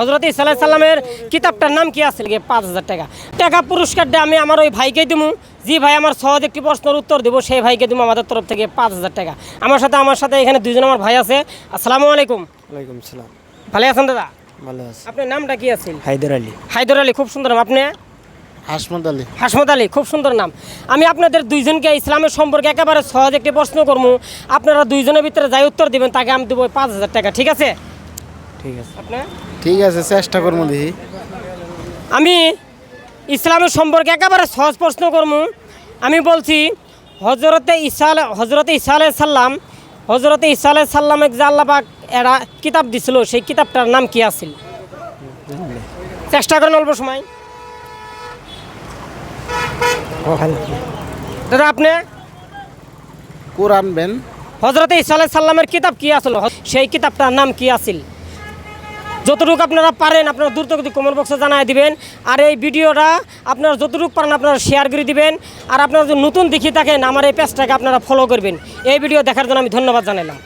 হজরত ইসাল্লাহ সাল্লামের কিতাবটার নাম কি আছে পাঁচ হাজার টাকা। টাকা পুরস্কারটা আমি আমার ওই ভাইকে দিব যে ভাই আমার সহজ একটি প্রশ্নের উত্তর দেবো সেই ভাইকে দিব আমাদের তরফ থেকে পাঁচ হাজার টাকা। আমার সাথে আমার সাথে এখানে দুজন আমার ভাই আছে। আসসালামু আলাইকুম। ওয়ালাইকুম সালাম। ভালো আছেন দাদা? ভালো আছে। আপনার নামটা কি আছে হায়দার আলী। হায়দর আলী খুব সুন্দর নাম। আপনি? হাসমত আলী। হাসমত আলী খুব সুন্দর নাম। আমি আপনাদের দুইজনকে ইসলামের সম্পর্কে একেবারে সহজ একটি প্রশ্ন করব আপনারা দুইজনের ভিতরে যাই উত্তর দিবেন তাকে আমি দেবো পাঁচ হাজার টাকা ঠিক আছে? ঠিক আছে। ঠিক আছে চেষ্টা করব দেখি। আমি ইসলামের সম্পর্কে একেবারে সহজ প্রশ্ন করব আমি বলছি হজরতে ইসা হজরতে ইসা আলাই সাল্লাম হজরতে ইসা আলাই সাল্লামের যে আল্লাপাক এরা কিতাব দিছিল সেই কিতাবটার নাম কি আছিল? চেষ্টা করেন অল্প সময়। দাদা আপনি? কোরআন বেন। হজরতে ইসা আলাই সাল্লামের কিতাব কি আসল সেই কিতাবটার নাম কি আছিল? যতটুকু আপনারা পারেন আপনারা দ্রুত কমেন্ট বক্সে জানাই দিবেন। আর এই ভিডিওটা আপনারা যতটুকু পারেন আপনারা শেয়ার করে দিবেন। আর আপনারা যদি নতুন দেখি থাকেন, আমার এই পেজটাকে আপনারা ফলো করবেন। এই ভিডিও দেখার জন্য আমি ধন্যবাদ জানালাম